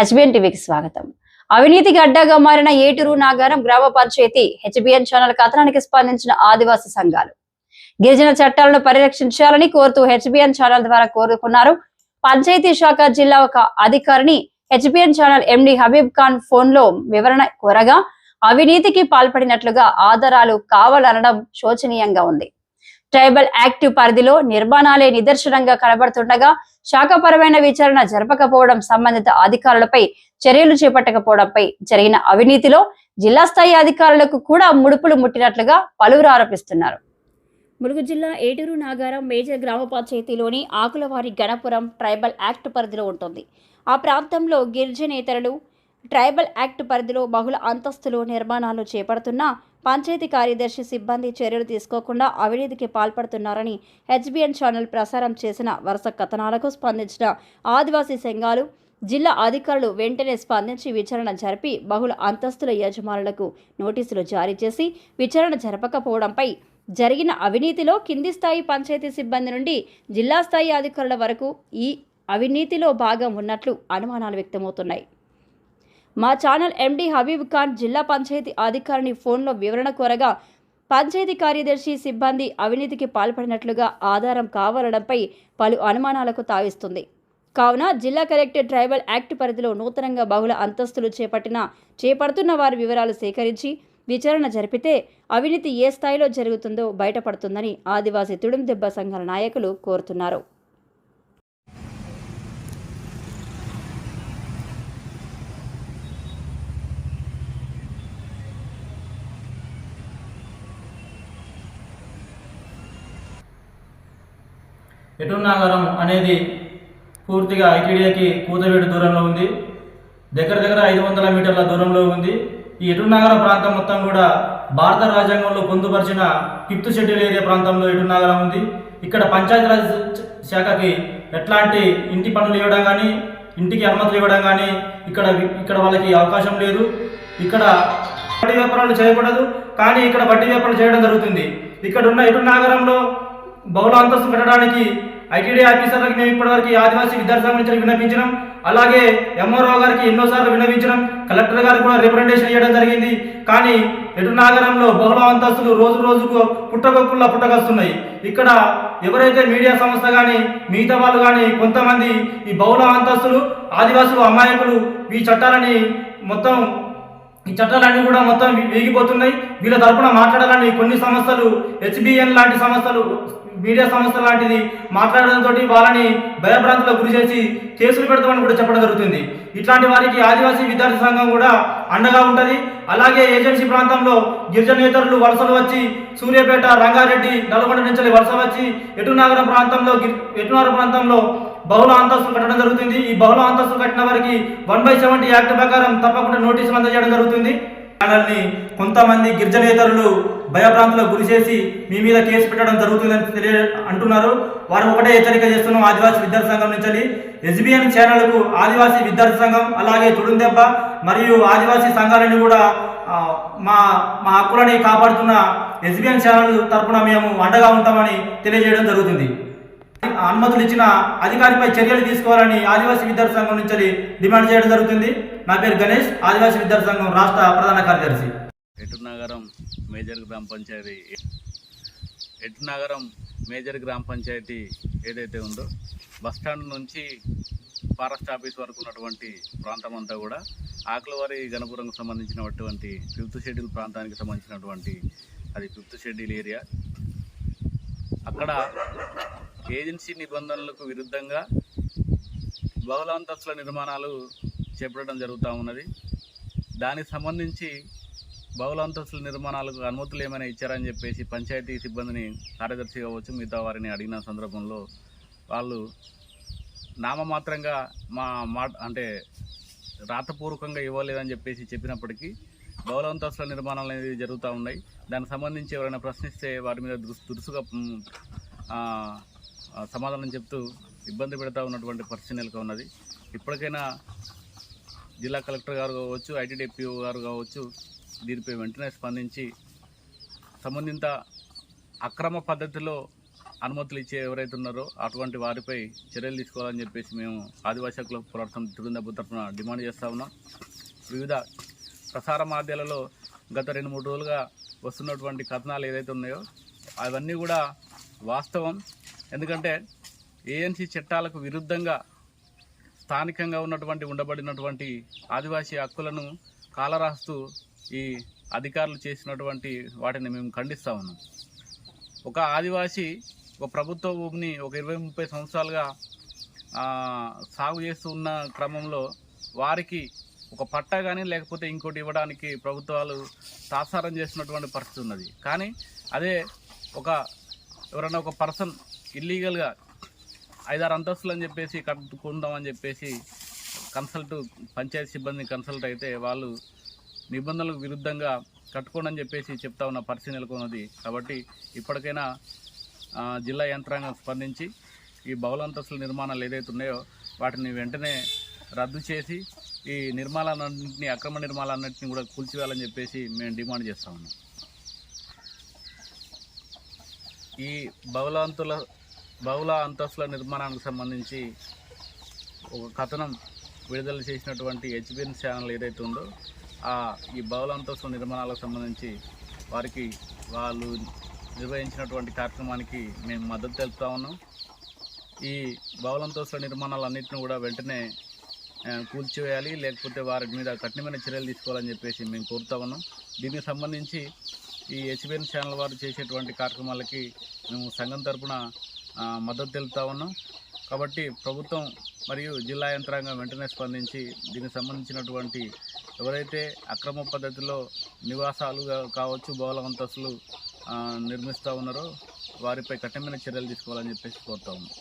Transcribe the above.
HBN టీవీకి స్వాగతం. అవినీతికి అడ్డాగా మారిన ఏటూరు నాగారం గ్రామ పంచాయతీ హెచ్బిఎన్ ఛానల్ కథనానికి స్పందించిన ఆదివాసీ సంఘాలు. గిరిజన చట్టాలను పరిరక్షించాలని కోరుతూ హెచ్బిఎన్ ఛానల్ ద్వారా కోరుకున్నారు పంచాయతీ శాఖ జిల్లా ఒక అధికారిని. HBN channel MD Habib Khan ఫోన్లో వివరణ కోరగా అవినీతికి పాల్పడినట్లుగా ఆధారాలు కావాలనడం శోచనీయంగా ఉంది. ట్రైబల్ యాక్ట్ పరిధిలో నిర్మాణాలే నిదర్శనంగా కనబడుతుండగా శాఖపరమైన విచారణ జరపకపోవడం సంబంధిత అధికారులపై చర్యలు చేపట్టకపోవడంపై జరిగిన అవినీతిలో జిల్లా స్థాయి అధికారులకు కూడా ముడుపులు ముట్టినట్లుగా పలువురు ఆరోపిస్తున్నారు. ములుగు జిల్లా ఏటూరు నాగారం మేజర్ గ్రామ పంచాయతీలోని ఆకులవారి గణపురం ట్రైబల్ యాక్ట్ పరిధిలో ఉంటుంది. ఆ ప్రాంతంలో గిరిజనేతరులు ట్రైబల్ యాక్ట్ పరిధిలో బహుళ అంతస్తులు నిర్మాణాలు చేపడుతున్నా పంచాయతీ కార్యదర్శి సిబ్బంది చర్యలు తీసుకోకుండా అవినీతికి పాల్పడుతున్నారని హెచ్బిఎన్ ఛానల్ ప్రసారం చేసిన వరుస కథనాలకు స్పందించిన ఆదివాసీ సంఘాలు జిల్లా అధికారులు వెంటనే స్పందించి విచారణ జరిపి బహుళ అంతస్తుల యజమానులకు నోటీసులు జారీ చేసి విచారణ జరపకపోవడంపై జరిగిన అవినీతిలో కింది స్థాయి పంచాయతీ సిబ్బంది నుండి జిల్లా స్థాయి అధికారుల వరకు ఈ అవినీతిలో భాగం ఉన్నట్లు అనుమానాలు వ్యక్తమవుతున్నాయి. మా ఛానల్ ఎండి హబీబ్ ఖాన్ జిల్లా పంచాయతీ అధికారిని ఫోన్లో వివరణ కోరగా పంచాయతీ కార్యదర్శి సిబ్బంది అవినీతికి పాల్పడినట్లుగా ఆధారం కావాలడంపై పలు అనుమానాలకు తావిస్తుంది. కావున జిల్లా కలెక్టర్ ట్రైబల్ యాక్ట్ పరిధిలో నూతనంగా బహుళ అంతస్తులు చేపట్టిన చేపడుతున్న వారి వివరాలు సేకరించి విచారణ జరిపితే అవినీతి ఏ స్థాయిలో జరుగుతుందో బయటపడుతుందని ఆదివాసీ తుడుం దెబ్బ సంఘాల నాయకులు కోరుతున్నారు. ఎటున్నాగరం అనేది పూర్తిగా ఐటీడీఏకి కూతవేడు దూరంలో ఉంది. దగ్గర దగ్గర ఐదు వందల మీటర్ల దూరంలో ఉంది. ఈ ఎటున్నాగరం ప్రాంతం మొత్తం కూడా భారత రాజ్యాంగంలో పొందుపరిచిన ఫిఫ్త్ షెడ్యూల్ ఏరియా ప్రాంతంలో ఎటున్నాగరం ఉంది. ఇక్కడ పంచాయతీరాజ్ శాఖకి ఎట్లాంటి ఇంటి పనులు ఇవ్వడం కానీ ఇంటికి అనుమతులు ఇవ్వడం కానీ ఇక్కడ ఇక్కడ వాళ్ళకి అవకాశం లేదు. ఇక్కడ వడ్డీ వ్యాపారాలు చేయకూడదు. కానీ ఇక్కడ వడ్డీ వ్యాపారాలు చేయడం జరుగుతుంది. ఇక్కడ ఉన్న ఎటు నాగరంలో బహుళ అంతస్తు కట్టడానికి ఐటీడీ ఆఫీసర్లకు మేము ఇప్పటివరకు ఆదివాసీ విద్యార్థి సంబంధించిన విన్నపించడం అలాగే ఎంఆర్ఓ గారికి ఎన్నోసార్లు విన్నవించడం కలెక్టర్ గారికి కూడా రిప్రజెంటేషన్ ఇవ్వడం జరిగింది. కానీ ఎటు నాగరంలో బహుళ అంతస్తులు రోజు రోజుకు పుట్టగొక్కుల్లా పుట్టగొస్తున్నాయి. ఇక్కడ ఎవరైతే మీడియా సంస్థ కానీ మిగతా వాళ్ళు కానీ కొంతమంది ఈ బహుళ అంతస్తులు ఆదివాసులు అమాయకులు ఈ చట్టాలని మొత్తం ఈ చట్టాలన్నీ కూడా మొత్తం వేగిపోతున్నాయి వీగిపోతున్నాయి. వీళ్ళ తరపున మాట్లాడాలని కొన్ని సంస్థలు హెచ్బిఎన్ లాంటి సంస్థలు మీడియా సంస్థ లాంటిది మాట్లాడడంతో వాళ్ళని భయభ్రాంతులకు గురి చేసి కేసులు పెడతామని కూడా చెప్పడం జరుగుతుంది. ఇట్లాంటి వారికి ఆదివాసీ విద్యార్థి సంఘం కూడా అండగా ఉంటుంది. అలాగే ఏజెన్సీ ప్రాంతంలో గిరిజనేతరులు వలసలు వచ్చి సూర్యాపేట రంగారెడ్డి నల్గొండ నుంచి వలస వచ్చి ఎటునాగరం ప్రాంతంలో గిరి- ఎటునాగరం ప్రాంతంలో బహుళ అంతస్తులు కట్టడం జరుగుతుంది. ఈ బహుళ అంతస్తులు కట్టిన వారికి వన్ బై సెవెంటీ యాక్ట్ ప్రకారం తప్పకుండా నోటీసులు అందజేయడం జరుగుతుంది. ఛానల్ని కొంతమంది గిరిజనేతరులు భయభ్రాంతులకు గురి చేసి మీ మీద కేసు పెట్టడం జరుగుతుందని తెలియ అంటున్నారు. వారు ఒకటే హెచ్చరిక చేస్తున్నాం ఆదివాసీ విద్యార్థి సంఘం నుంచి. ఎస్బిఎన్ ఛానల్కు ఆదివాసీ విద్యార్థి సంఘం అలాగే తుడుందెబ్బ మరియు ఆదివాసీ సంఘాలని కూడా మా మా హక్కులని కాపాడుతున్న ఎస్బిఎన్ ఛానల్ తరపున మేము అండగా ఉంటామని తెలియజేయడం జరుగుతుంది. అనుమతులు ఇచ్చిన అధికారిపై చర్యలు తీసుకోవాలని ఆదివాసీ విద్యార్థి సంఘం నుంచి డిమాండ్ చేయడం జరుగుతుంది. నా పేరు గణేష్ ఆదివాసీ విద్యార్థి సంఘం రాష్ట్ర ప్రధాన కార్యదర్శి. ఎటునగరం మేజర్ గ్రామ పంచాయతీ? ఎటునగరం మేజర్ గ్రామ పంచాయతీ ఏదైతే ఉందో బస్టాండ్ నుంచి ఫారెస్ట్ ఆఫీస్ వరకు ఉన్నటువంటి ప్రాంతం అంతా కూడా ఆకులవారి గణపురంకు సంబంధించినటువంటి ఫిఫ్త్ షెడ్యూల్ ప్రాంతానికి సంబంధించినటువంటి అది ఫిఫ్త్ షెడ్యూల్ ఏరియా. అక్కడ ఏజెన్సీ నిబంధనలకు విరుద్ధంగా బహుళ అంతస్తుల నిర్మాణాలు చేపట్టడం జరుగుతూ ఉన్నది. దానికి సంబంధించి బహుళ అంతస్తుల నిర్మాణాలకు అనుమతులు ఏమైనా ఇచ్చారని చెప్పేసి పంచాయతీ సిబ్బందిని కార్యదర్శి కావచ్చు మిగతా వారిని అడిగిన సందర్భంలో వాళ్ళు నామమాత్రంగా మా మాట అంటే రాతపూర్వకంగా ఇవ్వలేదని చెప్పేసి చెప్పినప్పటికీ బహుళవంతస్తుల నిర్మాణాలు అనేవి జరుగుతూ ఉన్నాయి. దానికి సంబంధించి ఎవరైనా ప్రశ్నిస్తే వారి మీద దురుసుగా సమాధానం చెప్తూ ఇబ్బంది పెడతా ఉన్నటువంటి పరిస్థితి నెలకొ ఉన్నది. ఇప్పటికైనా జిల్లా కలెక్టర్ గారు కావచ్చు ఐటీడీపీఓ గారు కావచ్చు దీనిపై వెంటనే స్పందించి సంబంధిత అక్రమ పద్ధతిలో అనుమతులు ఇచ్చే ఎవరైతే ఉన్నారో అటువంటి వారిపై చర్యలు తీసుకోవాలని చెప్పేసి మేము ఆదివాసీ హక్కుల పోరాటం తిరుందబ్బు తరఫున డిమాండ్ చేస్తా ఉన్నాం. వివిధ ప్రసార మాధ్యాలలో గత రెండు మూడు రోజులుగా వస్తున్నటువంటి కథనాలు ఏదైతే ఉన్నాయో అవన్నీ కూడా వాస్తవం. ఎందుకంటే ఏఎన్సీ చట్టాలకు విరుద్ధంగా స్థానికంగా ఉన్నటువంటి ఉండబడినటువంటి ఆదివాసీ హక్కులను కాలరాస్తూ ఈ అధికారులు చేసినటువంటి వాటిని మేము ఖండిస్తా ఉన్నాం. ఒక ఆదివాసీ ఒక ప్రభుత్వ భూమిని ఒక ఇరవై ముప్పై సంవత్సరాలుగా సాగు చేస్తూ ఉన్న క్రమంలో వారికి ఒక పట్టా కానీ లేకపోతే ఇంకోటి ఇవ్వడానికి ప్రభుత్వాలు తాత్సారం చేసినటువంటి పరిస్థితి ఉన్నది. కానీ అదే ఒక ఎవరైనా ఒక పర్సన్ ఇల్లీగల్గా ఐదారు అంతస్తులు అని చెప్పేసి కట్టుకుందాం అని చెప్పేసి కన్సల్ట్ పంచాయతీ సిబ్బంది కన్సల్ట్ అయితే వాళ్ళు నిబంధనలకు విరుద్ధంగా కట్టుకోండి అని చెప్పేసి చెప్తా ఉన్న పరిస్థితి నెలకొన్నది. కాబట్టి ఇప్పటికైనా జిల్లా యంత్రాంగం స్పందించి ఈ బహుళ అంతస్తుల నిర్మాణాలు ఏదైతే ఉన్నాయో వాటిని వెంటనే రద్దు చేసి ఈ నిర్మాణాలన్నింటినీ అక్రమ నిర్మాణాలన్నింటినీ కూడా కూల్చివేయాలని చెప్పేసి మేము డిమాండ్ చేస్తా ఉన్నాం. ఈ బహుళవంతుల బహుళ అంతస్తుల నిర్మాణానికి సంబంధించి ఒక కథనం విడుదల చేసినటువంటి హెచ్బిఎన్ ఛానల్ ఏదైతే ఉందో ఆ ఈ బహుళ అంతస్తుల నిర్మాణాలకు సంబంధించి వారికి వాళ్ళు నిర్వహించినటువంటి కార్యక్రమానికి మేము మద్దతు తెలుపుతా ఉన్నాం. ఈ బహుళ అంతస్తుల నిర్మాణాలన్నింటినీ కూడా వెంటనే కూల్చివేయాలి లేకపోతే వారి మీద కఠినమైన చర్యలు తీసుకోవాలని చెప్పేసి మేము కోరుతా ఉన్నాం. దీనికి సంబంధించి ఈ హెచ్బిఎన్ ఛానల్ వారు చేసేటువంటి కార్యక్రమాలకి మేము సంఘం తరపున మద్దతు తెలుపుతా ఉన్నాం. కాబట్టి ప్రభుత్వం మరియు జిల్లా యంత్రాంగం వెంటనే స్పందించి దీనికి సంబంధించినటువంటి ఎవరైతే అక్రమ పద్ధతిలో నివాసాలు కావచ్చు బహుళ అంతస్తులు నిర్మిస్తూ ఉన్నారో వారిపై కఠినమైన చర్యలు తీసుకోవాలని చెప్పేసి కోరుతా ఉన్నాం.